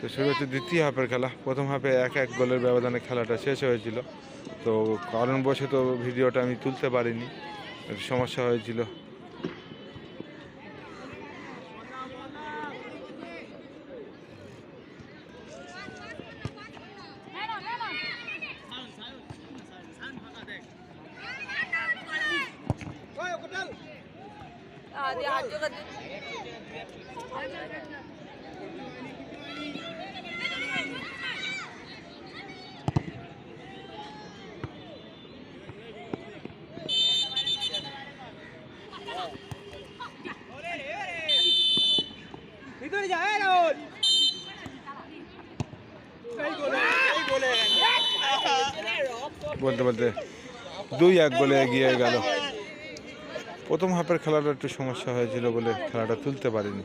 তো শুরু হচ্ছে দ্বিতীয় হাফের খেলা। প্রথম হাফে এক এক গোলের ব্যবধানে খেলাটা শেষ হয়েছিল। তো কারণবশত ভিডিওটা আমি তুলতে পারিনি। সমস্যা হয়েছিল। বলতে বলতে দুই এক গোলে এগিয়ে গেল। প্রথম হাফের খেলাটা একটু সমস্যা হয়েছিল বলে খেলাটা তুলতে পারিনি।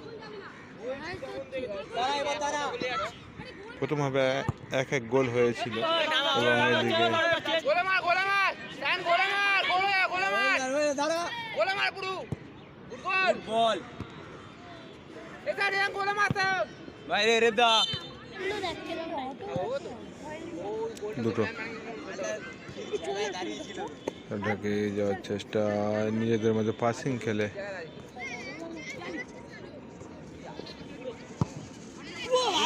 বল এটা এক গোলে রেদা দুটো। ঢাকে যাওয়ার চেষ্টা নিজেদের মধ্যে পাসিং খেলে।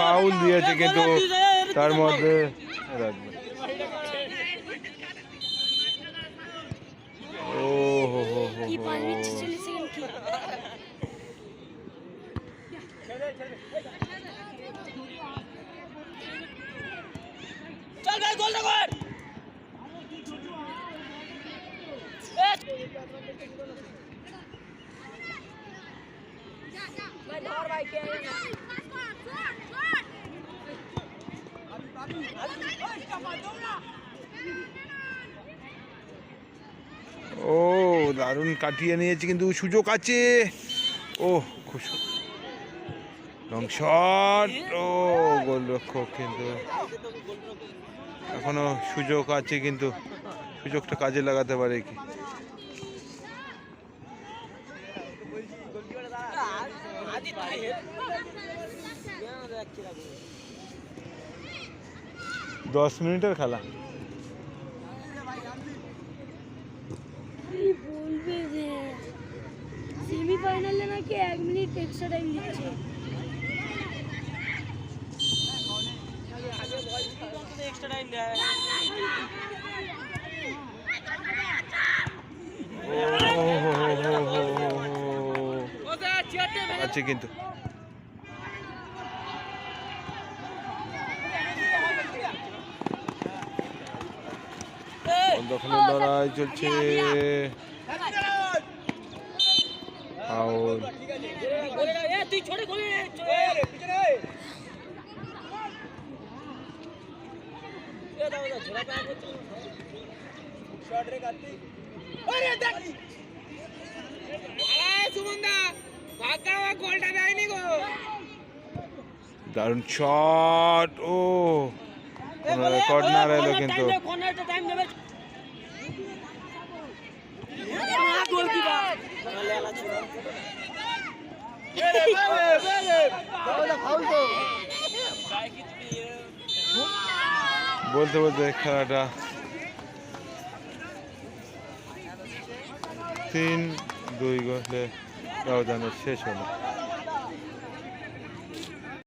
ফাউল দিয়েছে কিন্তু তার মধ্যে রাখবে ও হো হো হো কি হো। পাঁচ মিনিট ছেচল্লিশ সেকেন্ড কি চল ভাই গোল কর ভাই ধর ভাই কে ও, দারুণ কাটিয়ে নিয়েছে কিন্তু সুযোগ আছে। ও খুশি লং শট। ও গোলরক্ষক কিন্তু। এখনও সুযোগ আছে কিন্তু, সুযোগটা কাজে লাগাতে পারে কি? দশ মিনিটের খেলা কি বলবে যে সেমিফাইনালে নাকি এক মিনিট এক্সট্রা টাইম দিচ্ছে এক্সট্রা টাইম দেয় ও হো হো হো হো হো। ওটা চেটে আছে কিন্তু দখলে লড়াই চলছে গো দারুণ শট ও কর্নার এলো কিন্তু কর্নারটা টাইম দেবে না গোল দিবা লেলা ছিল বলতে বলতে খেলাটা তিন দুই গোলে ব্যবধানে শেষ হলো।